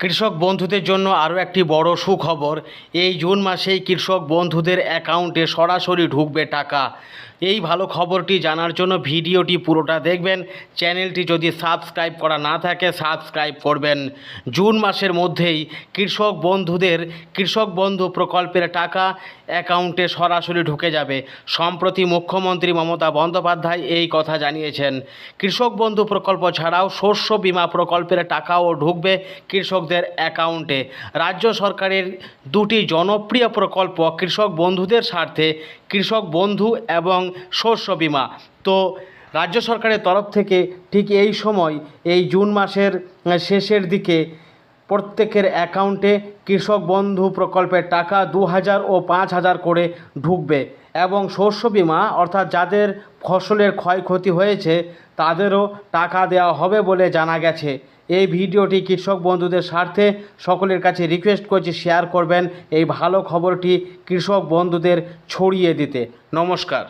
কৃষক বন্ধুদের জন্য আরও একটি বড় সুখবর, এই জুন মাসেই কৃষক বন্ধুদের অ্যাকাউন্টে সরাসরি ঢুকবে টাকা। এই ভালো খবরটি জানার জন্য ভিডিওটি পুরোটা দেখবেন। চ্যানেলটি যদি সাবস্ক্রাইব করা না থাকে, সাবস্ক্রাইব করবেন। জুন মাসের মধ্যেই কৃষক বন্ধুদের, কৃষক বন্ধু প্রকল্পের টাকা অ্যাকাউন্টে সরাসরি ঢুকে যাবে। সম্প্রতি মুখ্যমন্ত্রী মমতা বন্দ্যোপাধ্যায় এই কথা জানিয়েছেন। কৃষক বন্ধু প্রকল্প ছাড়াও শস্য বিমা প্রকল্পের টাকাও ঢুকবে কৃষকদের অ্যাকাউন্টে। রাজ্য সরকারের দুটি জনপ্রিয় প্রকল্প কৃষক বন্ধুদের স্বার্থে, কৃষক বন্ধু এবং শস্য বিমা। তো রাজ্য সরকারের তরফ থেকে ঠিক এই সময়, এই জুন মাসের শেষের দিকে প্রত্যেকের অ্যাকাউন্টে কৃষক বন্ধু প্রকল্পের টাকা দু হাজার ও পাঁচ হাজার করে ঢুকবে এবং শস্য বীমা, অর্থাৎ যাদের ফসলের ক্ষয়ক্ষতি হয়েছে, তাদেরও টাকা দেওয়া হবে বলে জানা গেছে। এই ভিডিওটি কৃষক বন্ধুদের স্বার্থে সকলের কাছে রিকোয়েস্ট করছি, শেয়ার করবেন। এই ভালো খবরটি কৃষক বন্ধুদের ছড়িয়ে দিতে। নমস্কার।